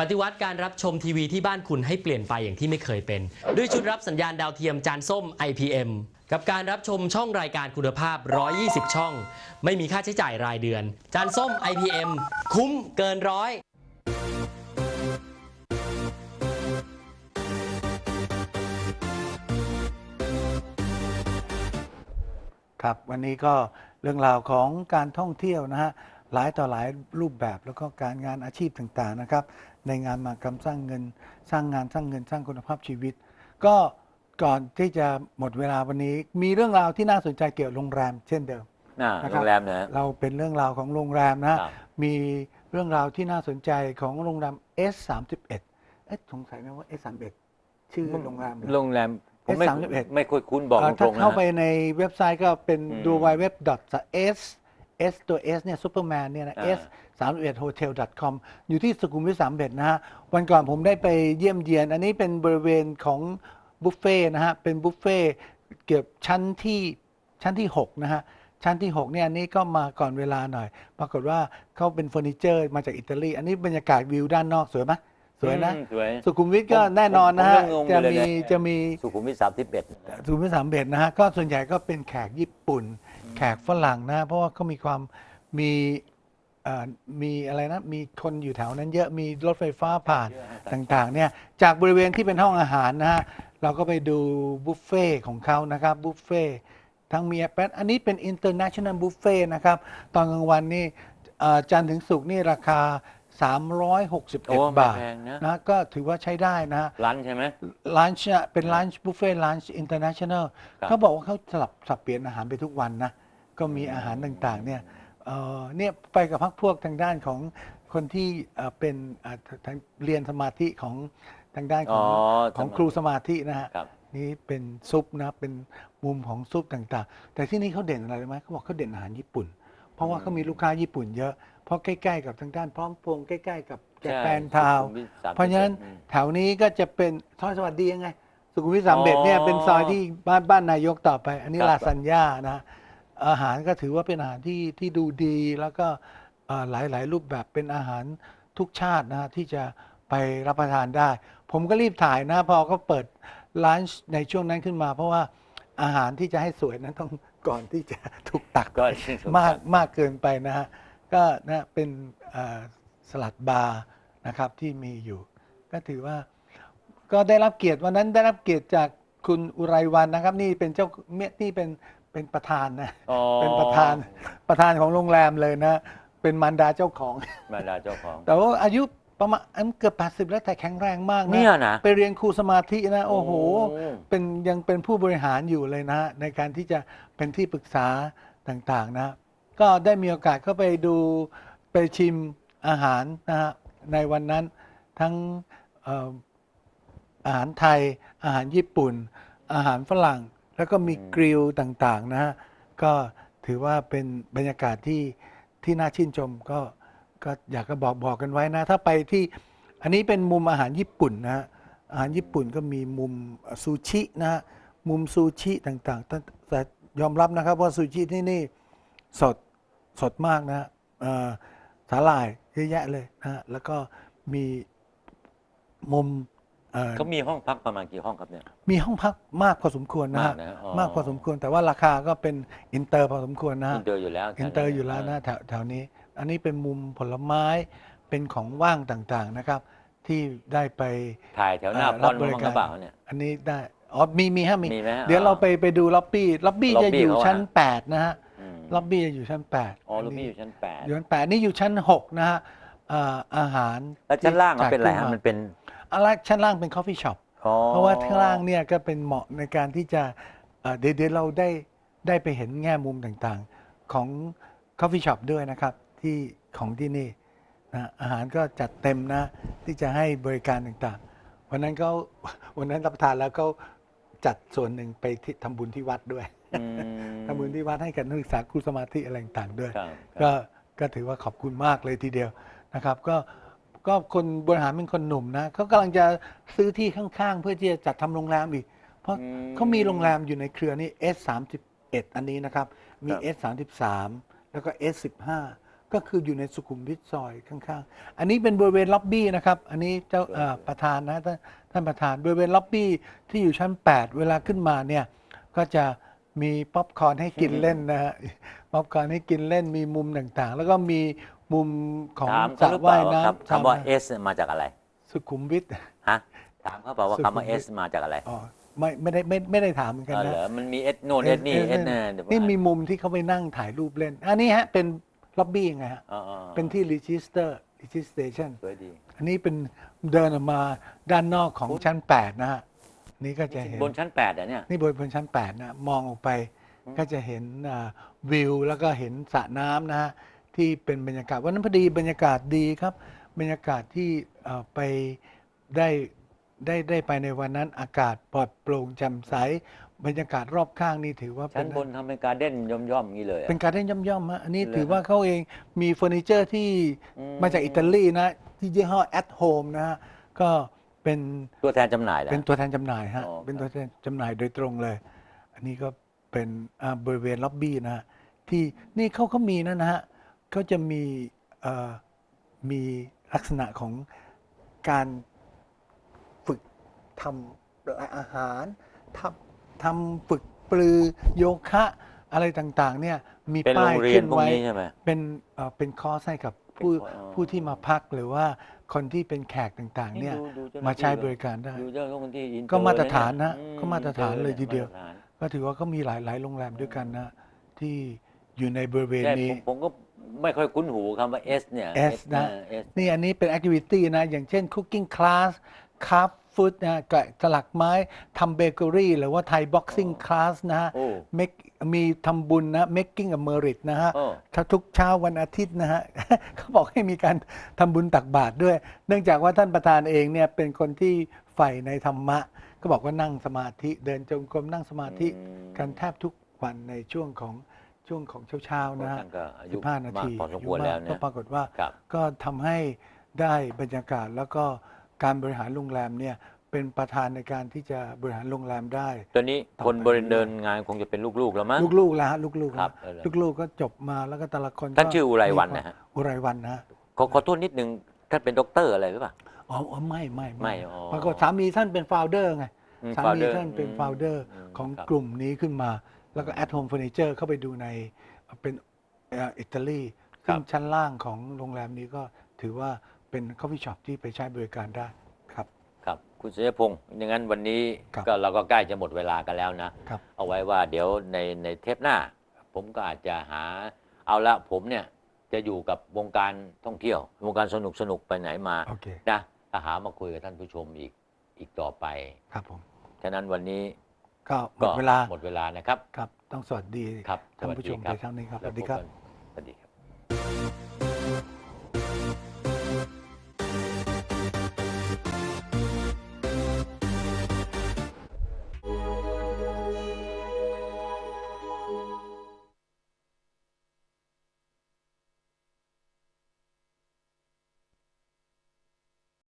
ปฏิวัติการรับชมทีวีที่บ้านคุณให้เปลี่ยนไปอย่างที่ไม่เคยเป็น ด้วยชุดรับสัญญาณดาวเทียมจานส้ม IPM กับการรับชมช่องรายการคุณภาพ 120 ช่อง ไม่มีค่าใช้จ่ายรายเดือน จานส้ม IPM คุ้มเกินร้อยครับวันนี้ก็เรื่องราวของการท่องเที่ยวนะฮะ หลายต่อหลายรูปแบบแล้วก็การงานอาชีพต่างๆนะครับ ในงานมากรรมสร้างเงิน สร้างงานสร้างเงินสร้างคุณภาพชีวิต ก็ก่อนที่จะหมดเวลาวันนี้ มีเรื่องราวที่น่าสนใจเกี่ยวกับโรงแรม เช่นเดิมอ่านะคโรรับงแรมนะฮะเราเป็นเรื่องราวของโรงแรมนะฮะครับ มีเรื่องราวที่น่าสนใจของโรงแรม S31 เอ๊ะสงสัยไหมว่า S31 ชื่อโรงแรมเหรอ โรงแรมผมไม่ S31 ไม่ค่อยคุ้นบอกเอ่อตถ้ารงๆนะ เข้าไปฮะในเว็บไซต์ก็เป็นอืม ดู w w w s s ตัว s เนี่ยซูเปอร์แมนเนี่ยนะ อ่า s 3 1 hotel com อยู่ที่สุขุมวิท3 1นะฮะ วันก่อนผมได้ไปเยี่ยมเยียน อันนี้เป็นบริเวณของบุฟเฟ่ต์นะฮะ เป็นบุฟเฟ่ต์เกือบชั้นที่ชั้นที่ 6 นะฮะ ชั้นที่ 6 เนี่ยอันนี้ก็มาก่อนเวลาหน่อย ปรากฏว่าเขาเป็นเฟอร์นิเจอร์มาจากอิตาลี อันนี้บรรยากาศวิวด้านนอกสวยไหมสวยนะ อืมสวย สุขุมวิทก็ผมแน่นอนนะฮะ ผมก็งงจะอยู่เลยมีนะจะมี สุขุมวิทสามสิบเอ็ด ศูนย์สามเบ็ดนะฮะก็ส่วนใหญ่ก็เป็นแขกญี่ปุ่น แขกฝรั่งนะ เพราะว่าเขามีความมีเอ่อมีอะไรนะ มีคนอยู่แถวนั้นเยอะมีรถไฟฟ้าผ่านต่างๆเนี่ยจากบริเวณที่เป็นห้องอาหารนะฮะเราก็ไปดูบุฟเฟ่ของเขานะครับบุฟเฟ่ทั้งมีแปดอันนี้เป็น international buffet นะครับ ตอนกลางวันนี่เอ่อจันทร์ถึงศุกร์นี่ราคา361โอ้ไม่บาทแพงนะ นะก็ถือว่าใช้ได้นะฮะ ร้านใช่ไหมลันช์อะเป็นลันช์บุฟเฟ่ลันช์อินเตอร์เนชั่นแนลครับ เขาบอกว่าเขาสลับสับเปลี่ยนอาหารไปทุกวันนะ ก็มีอาหารต่างๆเนี่ยเอ่อเนี่ยไปกับพักพวกทางด้านของคนที่เอ่อเป็นอ่าทางเรียนสมาธิของทางด้านขอ๋อองของครูสมาธินะฮะ ครับ นี่เป็นซุปนะเป็นมุมของซุปต่างๆ แต่ที่นี่เขาเด่นอะไรรู้ไหมเขาบอกเขาเด่นอาหารญี่ปุ่น เพราะว่าเขามีลูกค้าญี่ปุ่นเยอะ เพราะใกล้ๆกับทางด้านพร้อมพงษ์ใกล้ๆกับแจแปนทาวน์สุขุมวิท31เพราะฉะนั้นอืม แถวนี้ก็จะเป็นซอยสวัสดียังไง สุขุมวิทสามเบ็ดเนี่ยอ๋อเป็นซอยที่บ้านบ้านนายกต่อไป อันนี้ครับ ลาซานญ่านะ อาหารก็ถือว่าเป็นอาหารที่ที่ดูดีแล้วก็เอ่อหลายหลายรูปแบบเป็นอาหารทุกชาตินะที่จะไปรับประทานได้ ผมก็รีบถ่ายนะพอเขาเปิดร้านในช่วงนั้นขึ้นมา เพราะว่าอาหารที่จะให้สวยนั้นต้องก่อนที่จะถูกตักก็มากมากเกินไปนะฮะก็นะเป็นเอ่อสลัดบาร์นะครับที่มีอยู่ ก็ถือว่าก็ได้รับเกียรติวันนั้นได้รับเกียรติจากคุณอุไรวันนะครับ นี่เป็นเจ้าเมียนี่เป็น เป็นประธานนะ อ๋อเป็นประธานประธานของโรงแรมเลยนะ เป็นมารดาเจ้าของ มาดาเจ้าของ แต่ว่าอายุประมาณอันเกือบ 80 แล้วแต่แข็งแรงมากนะ เนี่ยนะ ไปเรียนครูสมาธินะ โอ้โห โอ้ เป็นยังเป็นผู้บริหารอยู่เลยนะ ในการที่จะเป็นที่ปรึกษาต่างๆนะ ก็ได้มีโอกาสเข้าไปดูไปชิมอาหารนะฮะในวันนั้นทั้งเอ่ออาหารไทย อาหารญี่ปุ่น อาหารฝรั่ง แล้วก็มีกริลต่างๆนะฮะก็ถือว่าเป็นบรรยากาศที่ที่น่าชื่นชมก็ก็อยากจะบอกบอกกันไว้นะ ถ้าไปที่อันนี้เป็นมุมอาหารญี่ปุ่นนะฮะอาหารญี่ปุ่นก็มีมุมซูชินะฮะมุมซูชิต่างๆแต่แต่ยอมรับนะครับว่าซูชิที่นี่สดสดมากนะฮะเอ่อสาหร่ายเยอะแยะเลยนะฮะแล้วก็มีมุม เอ่อเขามีห้องพักประมาณกี่ห้องครับเนี่ย มีห้องพักมากพอสมควรนะฮะ มากนะฮะอ๋อ มากพอสมควร แต่ว่าราคาก็เป็นอินเตอร์พอสมควรนะฮะอินเตอร์อยู่แล้วอินเตอร์อยู่แล้วนะแถวแถวนี้ อันนี้เป็นมุมผลไม้ เป็นของว่างต่างๆนะครับ ที่ได้ไป ถ่ายแถวหน้าเอ่อพรัรบบมัริงการกระเป๋าเนี่ย อันนี้ได้ อ๋อ มีมีฮะมี มีไหมฮะเดี๋ยวเราไปไปดูล็อบบี้ ล็อบบี้ล็อบบี้จะอยู่เขาอะ ชั้น 8 นะฮะ อืมล็อบบี้จะอยู่ชั้น8อ๋อลูกพี่อยู่ชั้นแปดอยู่ชั้น8นี่อยู่ชั้น 6 นะฮะเอ่ออาหารแล้วชั้นล่างมันเป็นอะไรที่ฮะจัดขึ้มันเป็น อะไรชั้นล่างเป็น coffee shop อ๋อเพราะว่าข้างล่างเนี่ยก็เป็นเหมาะในการที่จะเอ่อเดี๋ยวเดี๋ยวเราได้ได้ไปเห็นแง่มุมต่างๆของ coffee shop ด้วยนะครับที่ของที่นี่นะอาหารก็จัดเต็มนะ ที่จะให้บริการต่างๆ วันนั้นเขาวันนั้นรับประทานแล้วก็จัดส่วนหนึ่งไปที่ทำบุญที่วัดด้วยอืมทำบุญที่วัดให้กับนักศึกษาครูสมาธิอะไรต่างๆด้วย ครับ ก็ก็ถือว่าขอบคุณมากเลยทีเดียวนะครับ ก็ ก็คนบริหารเป็นคนหนุ่มนะเขากำลังจะซื้อที่ข้างๆ เพื่อที่จะจัดทำโรงแรมอีก เพราะอืมเขามีโรงแรมอยู่ในเครือนี่ S 3 1 อันนี้นะครับ มี ครับ S 3 3 แล้วก็ S 15 ก็คืออยู่ในสุขุมวิทซอยข้างๆ อันนี้เป็นบริเวณล็อบบี้นะครับ อันนี้เจ้าเอ่อประธานนะท่านท่านประธานบริเวณล็อบบี้ที่อยู่ชั้น 8 เวลาขึ้นมาเนี่ยก็จะมีป๊อปคอร์นให้กินเล่นนะฮะ ป๊อปคอร์นให้กินเล่นมีมุมต่างๆ แล้วก็มี มุมของถามสระเขาหรือเปว่าล่ายครับน้ำคำว่าชย S มาจากอะไรสุขุมวิท ฮะถามเขาเปล่าว่าสุขุมคำว่า วิท S มาจากอะไรอ๋อไม่ไม่ได้ไม่ไม่ได้ถามเหมือนกันอ๋อนะเหรอมันมี S โน่น S นี่ S เนี่ยเดี๋ยวนี่มีมุมที่เขาไปนั่งถ่ายรูปเล่น อันนี้ฮะเป็นล็อบบี้ไงฮะอ๋ออ๋อเป็นที่ register registration สวยดีอันนี้เป็นเดินออกมาด้านนอกของชั้น 8 นะฮะนี่ก็จะเห็น บนชั้น8อะเนี่ย นี่บนบนชั้น 8 นะ มองออกไปก็จะเห็นอ่าวิว แล้วก็เห็นสระน้ำนะฮะ ที่เป็นบรรยากาศวันนั้นพอดีบรรยากาศดีครับ บรรยากาศที่เอ่อไปได้ได้ได้ไปในวันนั้นอากาศปลอดโปร่งแจ่มใสบรรยากาศรอบข้างนี่ถือว่าเป็ชั้นบนทำเป็นการเด้นย่อมๆอย่างนี้เลยอะเป็นการเล่นย่อมๆฮะอันนี้เลยถือว่าเขาเองมีเฟอร์นิเจอร์ที่อืมมาจากอิตาลีนะ ที่ยี่ห้อ at home นะฮะก็เป็นตัวแทนจำหน่ายแหละเป็นตัวแทนจำหน่ายฮะอ๋อเป็นตัวแทนจำหน่ายโดยตรงเลย อันนี้ก็เป็นอ่าบริเวณล็อบบี้นะฮะที่นี่เขาก็มีนะนะฮะ เขาจะมีเอ่อมีลักษณะของการฝึกทำอาหารทำทำฝึกปลือโยคะอะไรต่างๆ เนี่ยมีเป็นโรป้ายงเรียขึ้นนพวกไว้นี้ใช่ไหมเป็นเอ่อเป็นคอร์สให้กับผู้เป็นคอร์สอ๋อผู้ที่มาพักหรือว่าคนที่เป็นแขกต่างๆ เนี่ยดูดูเจ้หมาน้ที่ใช้บริการได้ดูเจ้าหน้าที่อินเตอร์ก็มาตรฐานเลยนะอืก็มาตรฐานเลยทีเดียวมาตรฐานก็ถือว่าก็มีหลายหลายโรงแรมด้วยกันนะ ที่อยู่ในบริเวณใช่นี้ผมผมก็ ไม่ค่อยคุ้นหูคำว่า S เนี่ย S นะ เออ S นี่อันนี้เป็น activity นะ อย่างเช่น cooking class craft food นะแกะสลักไม้ทำเบเกอรี่ หรือว่า Thai boxing อ๋อ class นะฮะ โอ้ make มีทำบุญนะ making a merit นะฮะ โอ้ถ้าทุกเช้าวันอาทิตย์นะฮะ เขาบอกให้มีการทำบุญตักบาตรด้วย เนื่องจากว่าท่านประธานเองเนี่ยเป็นคนที่ใฝ่ในธรรมะ ก็บอกว่านั่งสมาธิเดินจงกรมนั่งสมาธิอืมกันแทบทุกวันในช่วงของ ช่วงของเช้าๆนะฮะท่านก็อายุสิบห้านาทีมากพอสมควรแล้วก็เนี่ยปรากฏว่าครับก็ทำให้ได้บรรยากาศแล้วก็การบริหารโรงแรมเนี่ยเป็นประธานในการที่จะบริหารโรงแรมได้ ตอนนี้ต่อคนไปบริเดินงานคงจะเป็นลูกๆแล้วมั้งลูกๆแล้วฮะลูกๆครัแล้บวเออลูกๆก็จบมาแล้วก็แต่ละคนท่านก็ชื่ออุไรวันมีควานะฮะอุไรวันนะฮะขอขอโทษนิดนึงท่านเป็นด็อกเตอร์อะไรหรือเปล่าอ๋ออ๋อไม่ไม่ไม่อ๋อปรากฏสามีท่านเป็นฟ o วเดอร์ไงอืมสามี founder ท่านเป็นอืมฟ o วเดอร์อืมของครับกลุ่มนี้ขึ้นมา แล้วก็ at home furniture เข้าไปดูในเป็นเอ่ออิตาลีซึ่งชั้นล่างของโรงแรมนี้ก็ถือว่าเป็นคอฟฟี่ช็อปที่ไปใช้บริการได้ครับ ครับ คุณเสยพงศ์อย่างนั้นวันนี้ครับก็เราก็ใกล้จะหมดเวลากันแล้วนะครับเอาไว้ว่าเดี๋ยวในในเทปหน้า ผมก็อาจจะหาเอาละผมเนี่ยจะอยู่กับวงการท่องเที่ยว วงการสนุกสนุกไปไหนมาโอเคนะถ้าหามาคุยกับท่านผู้ชมอีกอีกต่อไปครับผมฉะนั้นวันนี้ ก็หมก็ดเวลาหมดเวลานะครับ ครับ ต้องสวัสดีครับท่านผู้ชมสวัสดีครับในครั้งนี้ครับสแล้ววัสดีพบครับกัน